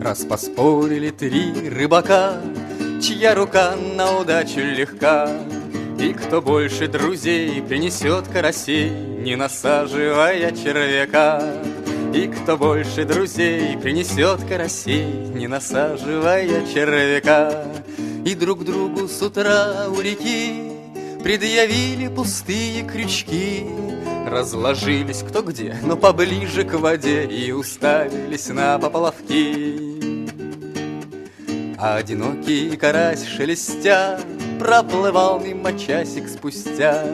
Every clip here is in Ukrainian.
Раз поспорили три рыбака, Чья рука на удачу легка, И кто больше друзей принесет карасей, Не насаживая червяка. И кто больше друзей принесет карасей, Не насаживая червяка. И друг другу с утра у реки Предъявили пустые крючки, Разложились кто где, но поближе к воде И уставились на поплавки. А одинокий карась шелестя Проплывал мимо часик спустя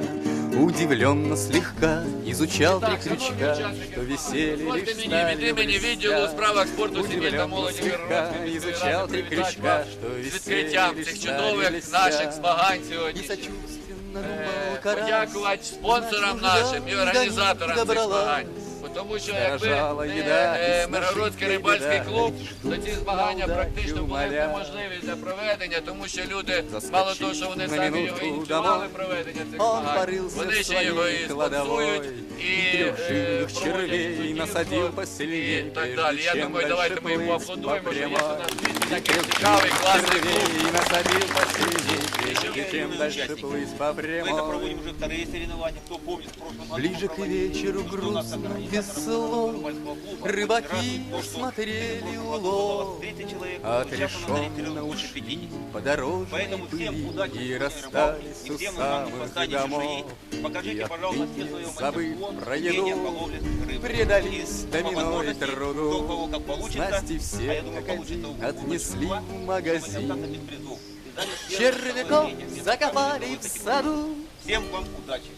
Удивленно слегка изучал три Так, крючка шановні Что учасники, висели дозвольте лишь мені стали від імені відділу у справах спорту, сім'ї та Удивленно молоді слегка Миргородської міської изучал ради три привітати крючка вас Что з висели відкриттям лишь цих стали чудових листя. наших змагань И сьогоднішніх. сочувственно Е, думал карась Подякувати спонсорам Значит, нашим і до них організаторам цих добралась. змагань. Бо Тому що якби Заражала не їда е, із Миргородський наших рибальський біда. клуб, то ці змагання на практично удачу були б моря. неможливі для проведення, тому що люди, Заскочив мало того, що вони на самі минутку його ініціювали домой. проведення цих Он змагань, порылся вони в ще його і своей кладовой спонсують, і И трех е, живых проводять червей суддівство, насадил посильнее, і так прежде далі. Я чем думаю, дальше давайте ми йому плыть аплодуємо, що є у попрямой. нас Кривчавый классный. И насадил посреди И чем дальше плыть по прямой. Мы проводим уже вторые соревнования, кто помнит, в прошлом году. Ближе к вечеру грустно, весело. Рыбаки смотрели улов. Отрешенно ушли по дороге пыли И расстались у самых домов. Покажите, пожалуйста, все свое мастерство, про еду, предались домино и труду. Снасти все, как один, от отнесли в магазин. Червяков закопали в саду. Всем вам удачи.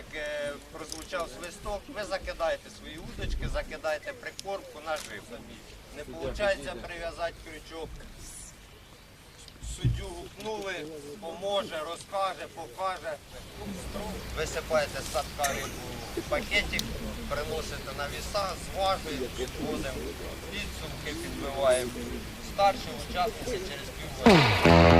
Як е, прозвучав свисток, ви закидаєте свої удочки, закидаєте прикормку на жив. Не виходить прив'язати крючок. Суддю гукнули, поможе, розкаже, покаже. Висипаєте з садка рибу пакетик, приносите на віса, зважуємо, підводимо підсумки, підбиваємо. Старші учасниці через півгодини.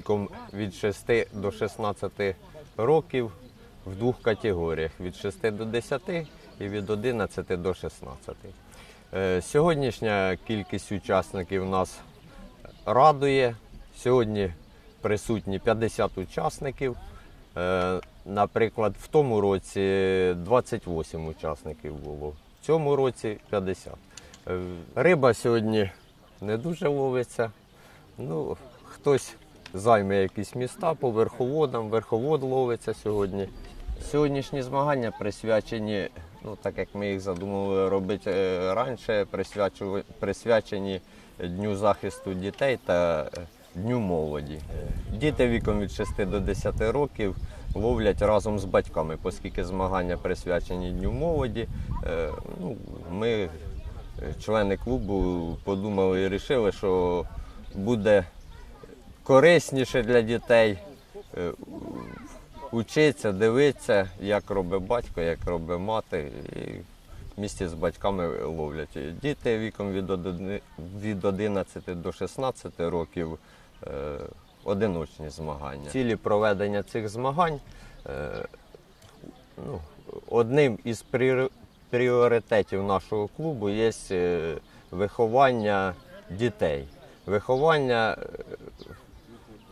Віком від 6 до 16 років в двох категоріях від 6 до 10 і від 11 до 16. Е, Сьогоднішня кількість учасників нас радує. Сьогодні присутні 50 учасників. Е, Наприклад, в тому році 28 учасників було, в цьому році 50. Е, Риба сьогодні не дуже ловиться. Ну, хтось займе якісь міста по верховодам, верховод ловиться сьогодні. Сьогоднішні змагання присвячені, ну так як ми їх задумували робити е, раніше, присвячені Дню захисту дітей та е, Дню молоді. Діти віком від 6 до 10 років ловлять разом з батьками, оскільки змагання присвячені Дню молоді. е, Ну, ми, члени клубу, подумали і вирішили, що буде корисніше для дітей е, учитися, дивитися, як робить батько, як робить мати. І місті з батьками ловлять. Діти віком від одини- 11 до 16 років е, одиночні змагання. Цілі проведення цих змагань е, ну, одним із пріор- пріоритетів нашого клубу є виховання дітей. Виховання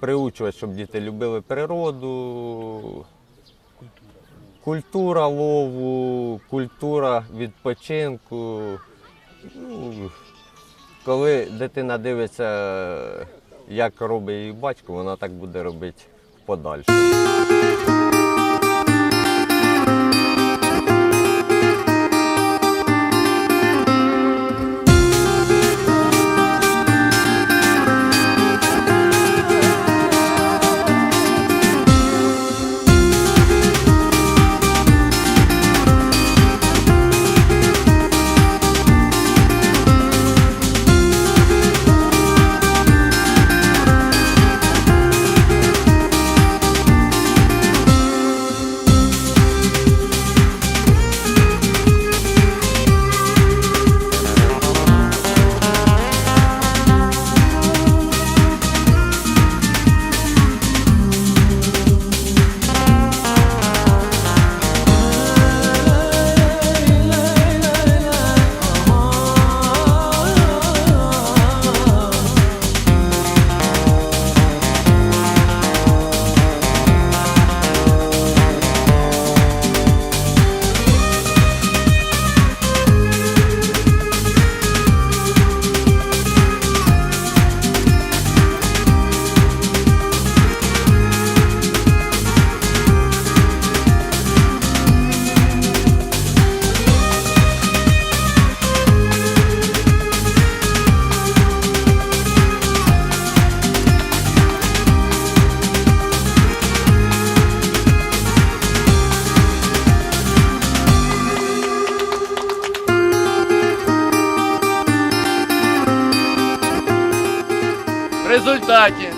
приучувати, щоб діти любили природу, культура лову, культура відпочинку. Ну, коли дитина дивиться, як робить її батько, вона так буде робити в подальшому. Результаті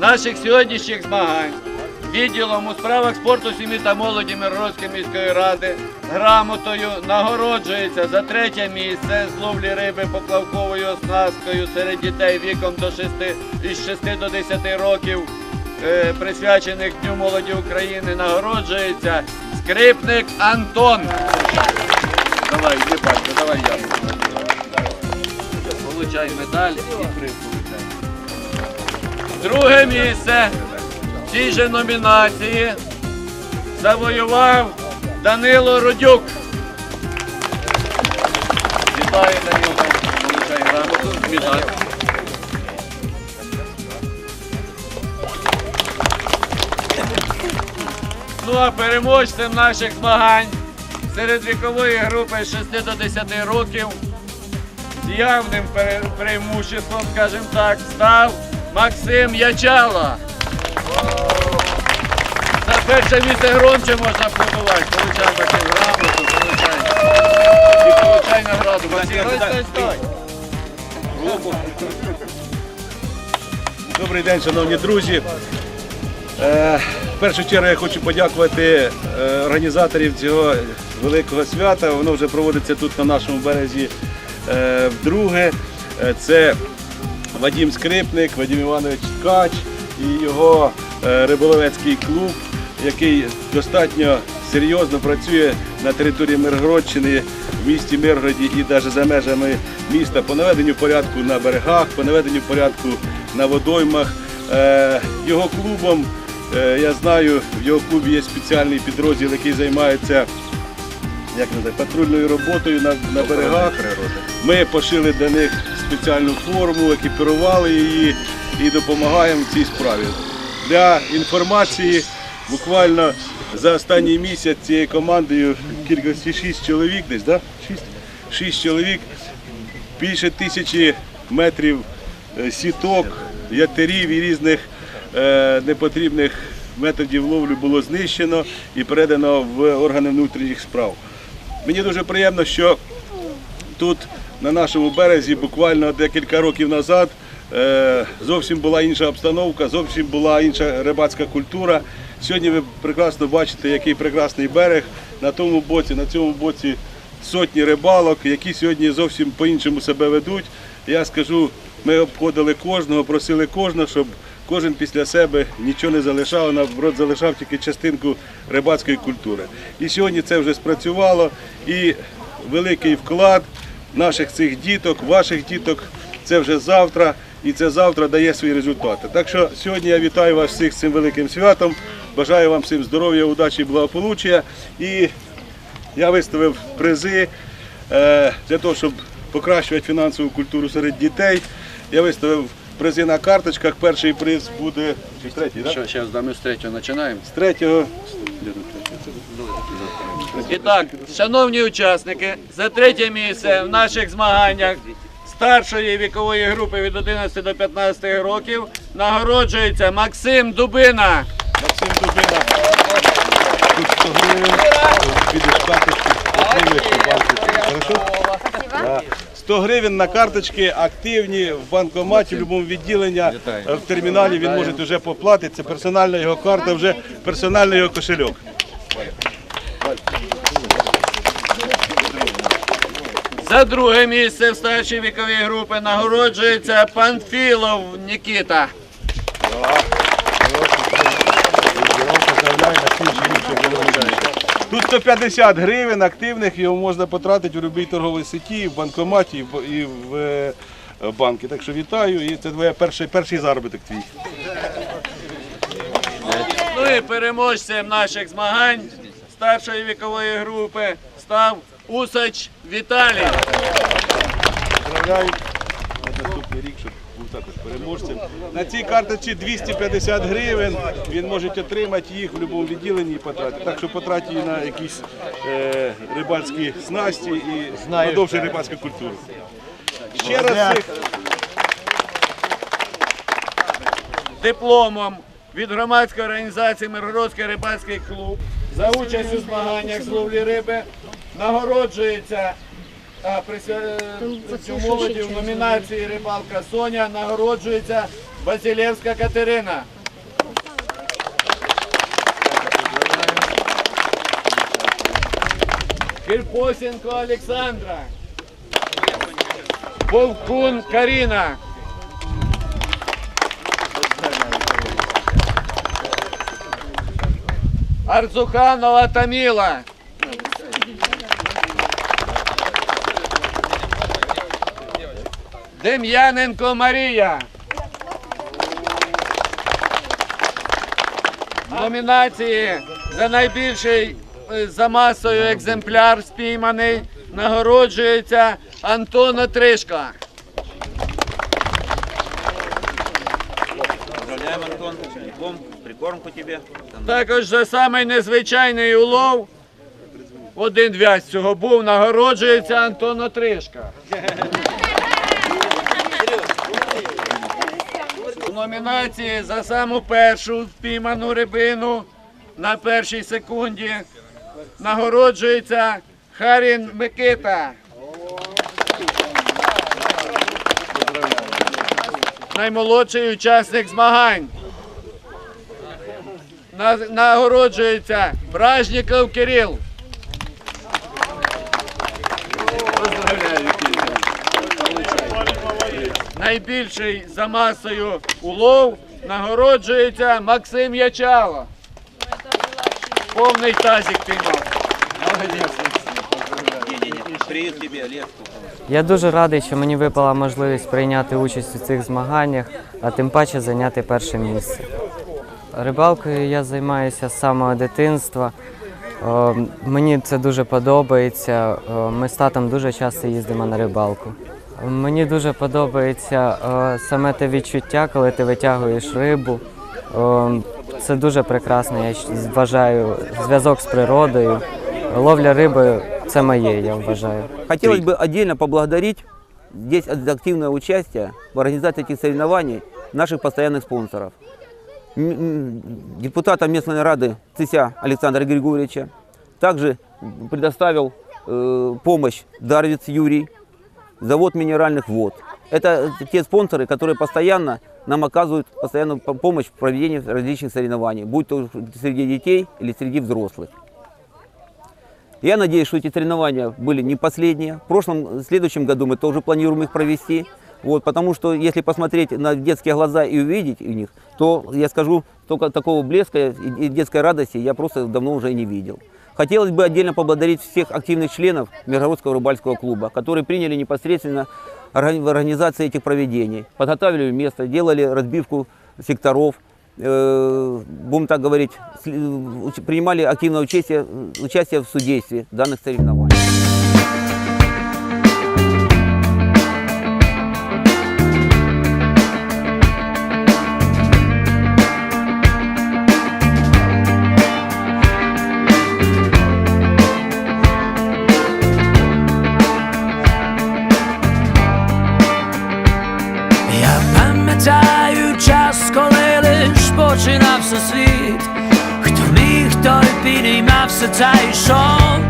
наших сьогоднішніх змагань відділом у справах спорту, сім'ї та молоді Миргородської міської ради грамотою нагороджується за третє місце з ловлі риби поплавковою оснасткою серед дітей віком до 6, із 6 до 10 років, е, присвячених Дню молоді України, нагороджується скрипник Антон. Давай, батько, давай я. Получай медаль і получай. Друге місце в цій же номінації завоював Данило Родюк. Вітаю, Данило. Медаль. Ну а переможцем наших змагань серед вікової групи з 6 до 10 років з явним пере- преимуществом, скажімо так, став Максим Ячала. За перше місце громче можна подувати. Получай Максим грамоту, получай. І получай награду. Максим, стой, стой, стой. Добрий день, шановні друзі. Е, В першу чергу я хочу подякувати е, організаторів цього великого свята. Воно вже проводиться тут на нашому березі е, вдруге. Це Вадим Скрипник, Вадим Іванович Ткач і його е, риболовецький клуб, який достатньо серйозно працює на території Миргородщини, в місті Миргороді і навіть за межами міста по наведенню порядку на берегах, по наведенню порядку на водоймах. Е, Його клубом, е, я знаю, в його клубі є спеціальний підрозділ, який займається як називається, патрульною роботою на, на берегах. Ми пошили для них спеціальну форму, екіпірували її і допомагаємо в цій справі. Для інформації, буквально за останній місяць цією командою кількості 6 чоловік десь, да? 6? 6 чоловік, більше тисячі метрів е, сіток, ятерів і різних е, непотрібних методів ловлі було знищено і передано в органи внутрішніх справ. Мені дуже приємно, що тут на нашому березі буквально декілька років назад е, зовсім була інша обстановка, зовсім була інша рибацька культура. Сьогодні ви прекрасно бачите, який прекрасний берег. На тому боці, на цьому боці сотні рибалок, які сьогодні зовсім по-іншому себе ведуть. Я скажу, ми обходили кожного, просили кожного, щоб кожен після себе нічого не залишав, наоборот залишав тільки частинку рибацької культури. І сьогодні це вже спрацювало. І великий вклад наших цих діток, ваших діток, це вже завтра, і це завтра дає свої результати. Так що сьогодні я вітаю вас всіх з цим великим святом. Бажаю вам всім здоров'я, удачі і благополуччя. І я виставив призи е, для того, щоб покращувати фінансову культуру серед дітей. Я виставив призи на карточках. Перший приз буде чи третій, так? Що, зараз з третього починаємо. З третього. І так, шановні учасники, за третє місце в наших змаганнях старшої вікової групи від 11 до 15 років нагороджується Максим Дубина. Максим Дубина. Тут 100 гривень. Підеш карточку, отримаєш по банку. Хорошо? 100 гривень на карточки активні в банкоматі, в будь-якому відділенні, в терміналі він може вже поплатити. Це персональна його карта, вже персональний його кошельок. За друге місце в старшій віковій групі нагороджується Панфілов Нікіта. Тут 150 гривень активних, його можна потратити в будь-якій торговій сеті, в банкоматі і в- і в е, банки. Так що вітаю, і це твоє перший, перший заробіток твій. Ну і переможцем наших змагань старшої вікової групи став Усач Віталій. Поздравляю наступний рік, щоб був також переможцем. На цій карточці 250 гривень. Він може отримати їх в будь-якому відділенні і потратити. Так що потратить її на якісь е, рибальські снасті і продовжує рибальську культуру. Ще раз всіх дипломом від громадської організації Миргородський рибальський клуб за участь у змаганнях з ловлі риби нагороджується а, присвя... цю молоді в номінації Рибалка Соня нагороджується Базилевська Катерина. Кирпосенко Олександра. Вовкун Каріна. Арзуханова Таміла. Дем'яненко Марія. Номінації за найбільший е, за масою екземпляр спійманий нагороджується Антон Отришка. Поздравляем, Антон. Диплом, прикормку тебе. Також за самий незвичайний улов. Один в'язь цього був, нагороджується Антон Отришка. Номінації за саму першу впійману рибину на першій секунді нагороджується Харін Микита. Наймолодший учасник змагань. На- Нагороджується Бражніков Кирил. Найбільший за масою улов нагороджується Максим Ячало. Повний тазик піймав. Олег. Я дуже радий, що мені випала можливість прийняти участь у цих змаганнях, а тим паче зайняти перше місце. Рибалкою я займаюся з самого дитинства. О, Мені це дуже подобається. О, Ми з татом дуже часто їздимо на рибалку. Мені дуже подобається о, саме те відчуття, коли ти витягуєш рибу. О, Це дуже прекрасно, я щ- вважаю, зв'язок з природою. Ловля риби це моє, я вважаю. Хотелось бы отдельно поблагодарить здесь за активное участие в организации этих соревнований наших постоянных спонсоров. М- м, Депутата местной рады Цися Александра Григорьевича. Также предоставил э, помощь Дарвиц Юрий, Завод минеральных вод. Это те спонсоры, которые постоянно нам оказывают постоянную по- помощь в проведении различных соревнований, будь то среди детей или среди взрослых. Я надеюсь, что эти соревнования были не последние. В прошлом, в следующем году мы тоже планируем их провести. Вот, потому что если посмотреть на детские глаза и увидеть в них, то я скажу, только такого блеска и детской радости я просто давно уже не видел. Хотелось бы отдельно поблагодарить всех активных членов Миргородского рыбальского клуба, которые приняли непосредственно в организации этих проведений, подготовили место, делали разбивку секторов, э, будем так говорить, уч- принимали активное участие, участие в судействе данных соревнований. Починався світ, хто міг, той підіймався та йшов,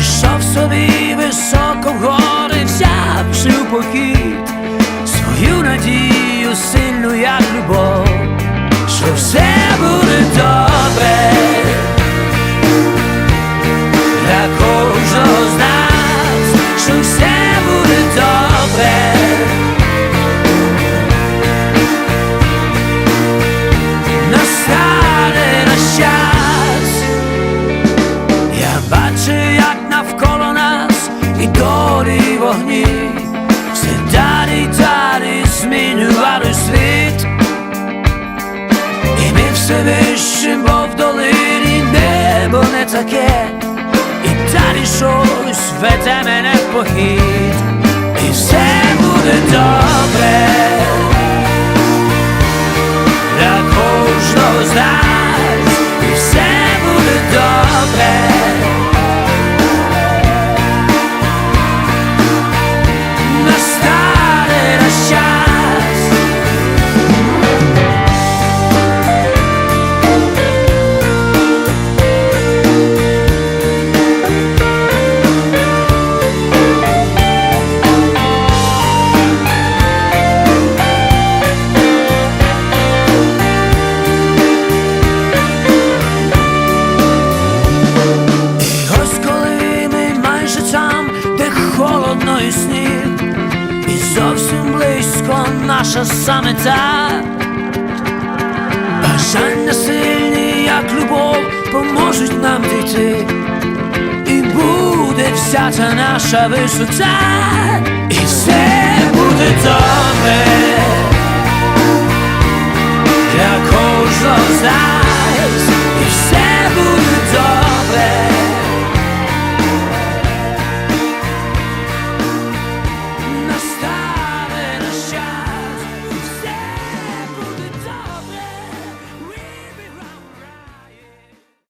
Ішов собі високо вгори, взявши у похід свою надію сильну, як любов, що все буде добре. Для кожного з нас, що все таке, і далі щось веде мене в похід, і все буде добре. Для кожного з наша саме так бажання сильні, як любов, поможуть нам дійти, і буде вся ця наша висота, і все буде добре. Для кожного з і все буде добре.